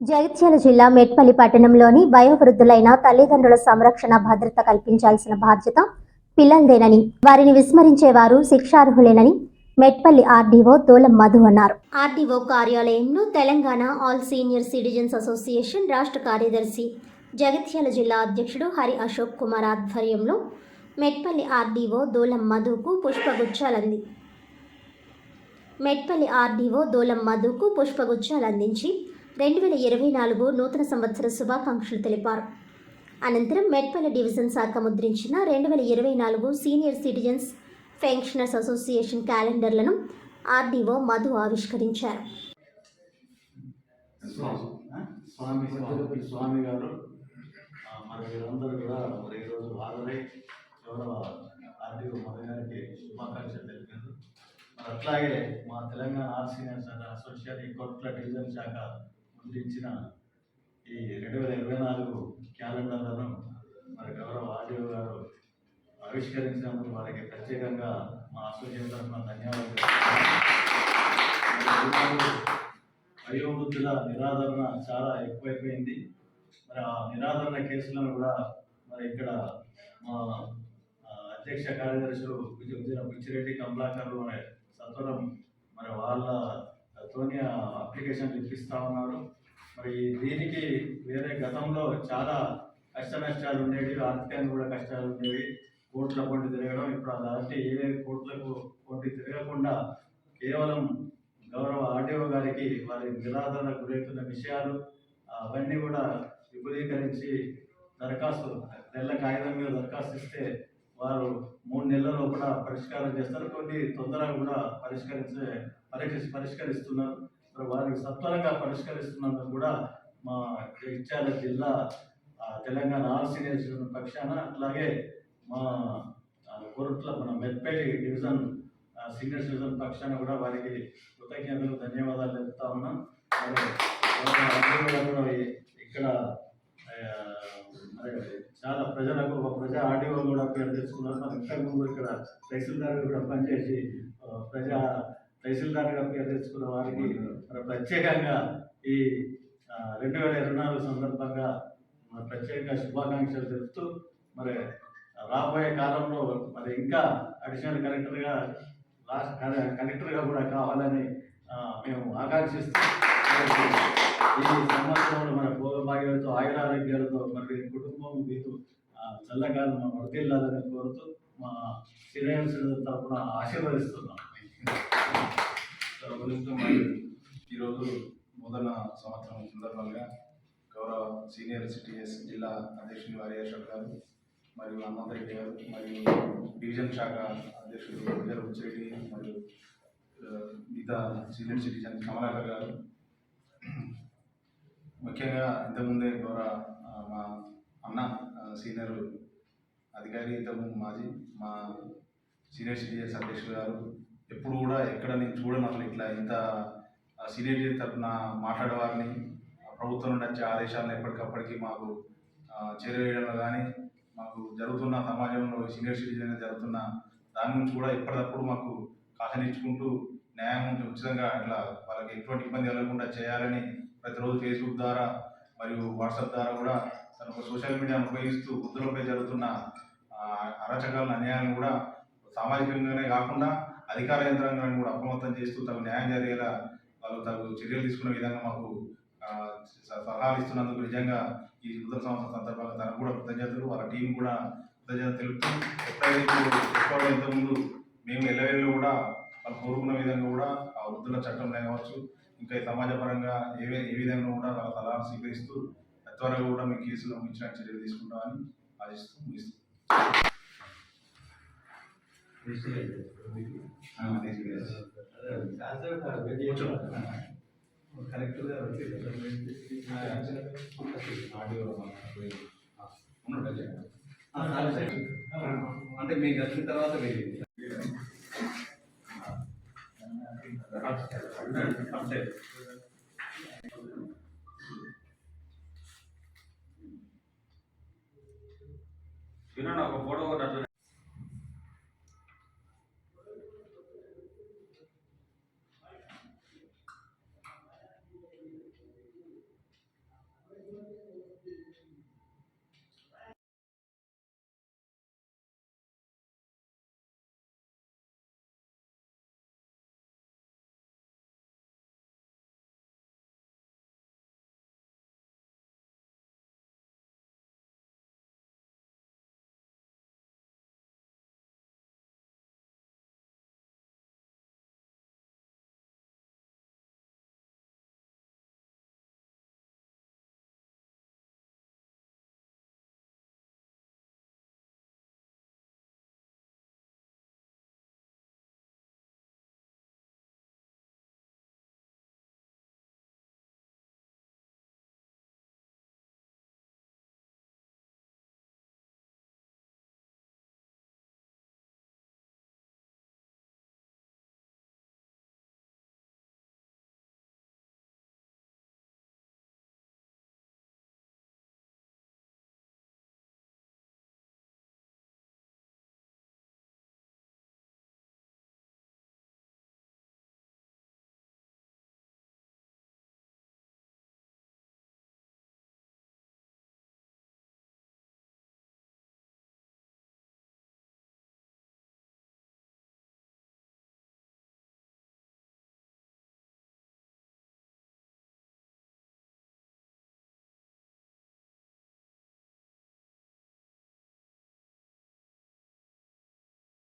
జగిత్యాల జిల్లా మెట్పల్లి పట్టణంలోని వయోవృద్ధులైన తల్లిదండ్రుల సంరక్షణ భద్రత కల్పించాల్సిన బాధ్యత పిల్లలదేనని వారిని విస్మరించేవారు శిక్షార్హులేనని మెట్పల్లి ఆర్డీఓ తోలం మధు అన్నారు. ఆర్డీఓ కార్యాలయంలో Telangana all senior citizens association రాష్ట్ర కార్యదర్శి జగిత్యాల జిల్లా అధ్యక్షుడు హరి అశోక్ కుమార్ ఆధ్వర్యంలో మెట్పల్లి ఆర్డీఓ దూలం మధుకు పుష్పగుచ్చాలంది. మెట్పల్లి ఆర్డీఓ దూలం మధుకు పుష్పగుచ్చాలు అందించి రెండు వేల ఇరవై నాలుగు నూతన సంవత్సర శుభాకాంక్షలు తెలిపారు. అనంతరం మెట్పల్ల డివిజన్ శాఖ ముద్రించిన రెండు వేల ఇరవై నాలుగు సీనియర్ సిటిజన్స్ పెన్షనర్స్ అసోసియేషన్ క్యాలెండర్లను ఆర్డీఓ మధు ఆవిష్కరించారు. స్వామి స్వామి గారు ఆ, వీరందరూ కూడా మరి ఈరోజు హాజరై గౌరవ ఆర్డీఓ మధు గారికి శుభాకాంక్షలు తెలిపారు. మరి అట్లాగే మా తెలంగాణ ఆర్సీనియర్ అసోసియేషన్ కోట్ల డివిజన్ శాఖ అందించిన ఈ రెండు వేల ఇరవై నాలుగు క్యాలెండర్లను మరి గౌరవ ఆర్డీఓ గారు ఆవిష్కరించినందుకు వారికి ప్రత్యేకంగా మా అసోసియేషన్ తరఫున ధన్యవాదాలు వయోవృద్ధుల నిరాదరణ చాలా ఎక్కువైపోయింది. మరి ఆ నిరాదరణ కేసులను కూడా మరి ఇక్కడ మా అధ్యక్ష కార్యదర్శులు విజయ విజయ అనే కమలాకర్ సత్వరం మరి వాళ్ళ తోని అప్లికేషన్ ఇప్పిస్తూ ఉన్నారు. మరి దీనికి వేరే గతంలో చాలా కష్ట నష్టాలు ఉండేవి ఆర్థికంగా కూడా కష్టాలు ఉండేవి. కోట్ల పొండి తిరగడం ఇప్పుడు అలాంటి ఏ కోట్లకు పొండి తిరగకుండా కేవలం గౌరవ ఆర్డీఓ గారికి వారి నిరాదరణ గురవుతున్న విషయాలు అవన్నీ కూడా విపులీకరించి దరఖాస్తు నెల కాగితం మీద దరఖాస్తు ఇస్తే వారు మూడు నెలల లోపల పరిష్కారం చేస్తారు. కొన్ని తొందరగా కూడా పరిష్కరించే పరీక్ష పరిష్కరిస్తున్నారు. మరి వారికి సత్వరంగా పరిష్కరిస్తున్నందుకు కూడా మా జగిత్యాల జిల్లా తెలంగాణ ఆల్ సీనియర్స్ పక్షాన అట్లాగే మా కొరట్ల మన మెట్పల్లి డివిజన్ సీనియర్ సిటిజన్ పక్షాన కూడా వారికి కృతజ్ఞతలు ధన్యవాదాలు చెప్తా ఉన్నాం. కూడా ఇక్కడ మరి చాలా ప్రజలకు ఒక ప్రజా ఆడియో కూడా పేరు తెచ్చుకున్నారు. ఇంతకుముందు ఇక్కడ తహసీల్దార్ కూడా పనిచేసి ప్రజా ప్రజా తహసీల్దార్గా పేరు తెచ్చుకున్న వారికి ప్రత్యేకంగా ఈ రెండు వేల ఇరవై నాలుగు సందర్భంగా మరి ప్రత్యేకంగా శుభాకాంక్షలు తెలుపుతూ మరి రాబోయే కాలంలో మరి ఇంకా అడిషనల్ కలెక్టర్గా రాష్ట్ర కలెక్టర్గా కూడా కావాలని మేము ఆకాంక్షిస్తూ ఈ సంవత్సరంలో మన భోగభాగ్యాలతో ఆయురారోగ్యాలతో మరి కుటుంబం మీతో చల్లగా మా వర్తిల్లాలని కోరుతూ మా సీనియర్స్ తరఫున ఆశీర్వదిస్తున్నాం. ఈరోజు నూతన సంవత్సరం సందర్భంగా గౌరవ సీనియర్ సిటిఎస్ జిల్లా అధ్యక్షులు వారి అశోక్ గారు మరియు హనుమంతరెడ్డి గారు మరియు డివిజన్ శాఖ అధ్యక్షుడు గారు బుచ్చిరెడ్డి మరియు మిగతా సీనియర్ సిటిజన్ కమలాకర్ గారు. ముఖ్యంగా ఇంతకుముందే గౌరవ మా అన్న సీనియర్ అధికారి ఇంతకుముందు మాజీ మా సీనియర్ సిటిజన్స్ అధ్యక్షులు గారు ఎప్పుడు కూడా ఎక్కడ నేను చూడను అసలు ఇట్లా ఇంత సీనియర్ తరఫున మాట్లాడేవారిని. ప్రభుత్వం నుండి వచ్చే ఆదేశాలను ఎప్పటికప్పటికి మాకు చేరవేయడంలో కానీ మాకు జరుగుతున్న సమాజంలో సీనియర్ సిటిజన్ జరుగుతున్న దాని గురించి కూడా ఎప్పటికప్పుడు మాకు కాసనిచ్చుకుంటూ న్యాయం ఉచితంగా ఇట్లా వాళ్ళకి ఎటువంటి ఇబ్బంది కలగకుండా చేయాలని ప్రతిరోజు ఫేస్బుక్ ద్వారా మరియు వాట్సాప్ ద్వారా కూడా తన ఒక సోషల్ మీడియాను ఉపయోగిస్తూ వృద్ధులపై జరుగుతున్న ఆ, అరాచకాలను అన్యాయాలను కూడా సామాజికంగానే కాకుండా అధికార యంత్రాంగాన్ని కూడా అప్రమత్తం చేస్తూ తగు న్యాయం జరిగేలా వాళ్ళు తగు చర్యలు తీసుకునే విధంగా మాకు స- సలహాలు ఇస్తున్నందుకు నిజంగా ఈ నూతన సంవత్సరం సందర్భంగా తనకు కూడా కృతజ్ఞతలు. వాళ్ళ టీం కూడా కృతజ్ఞత తెలుపుతూ ఎప్పుడైతే ఇంతకుముందు మేము ఎల్లవేళ్ళు కూడా వాళ్ళు కోరుకున్న విధంగా కూడా ఆ వృద్ధుల చట్టం కావచ్చు ఇంకా ఈ సమాజపరంగా ఏ ఏ విధంగా కూడా వాళ్ళ సలహాలు స్వీకరిస్తూ త్వరగా కూడా మీ కేసులో ఇచ్చిన చర్యలు తీసుకుంటామని ఆశిస్తూ ముగిస్తూ కరెక్ట్గా ఆడియో అంటే మీకు వచ్చిన తర్వాత వెళ్ళి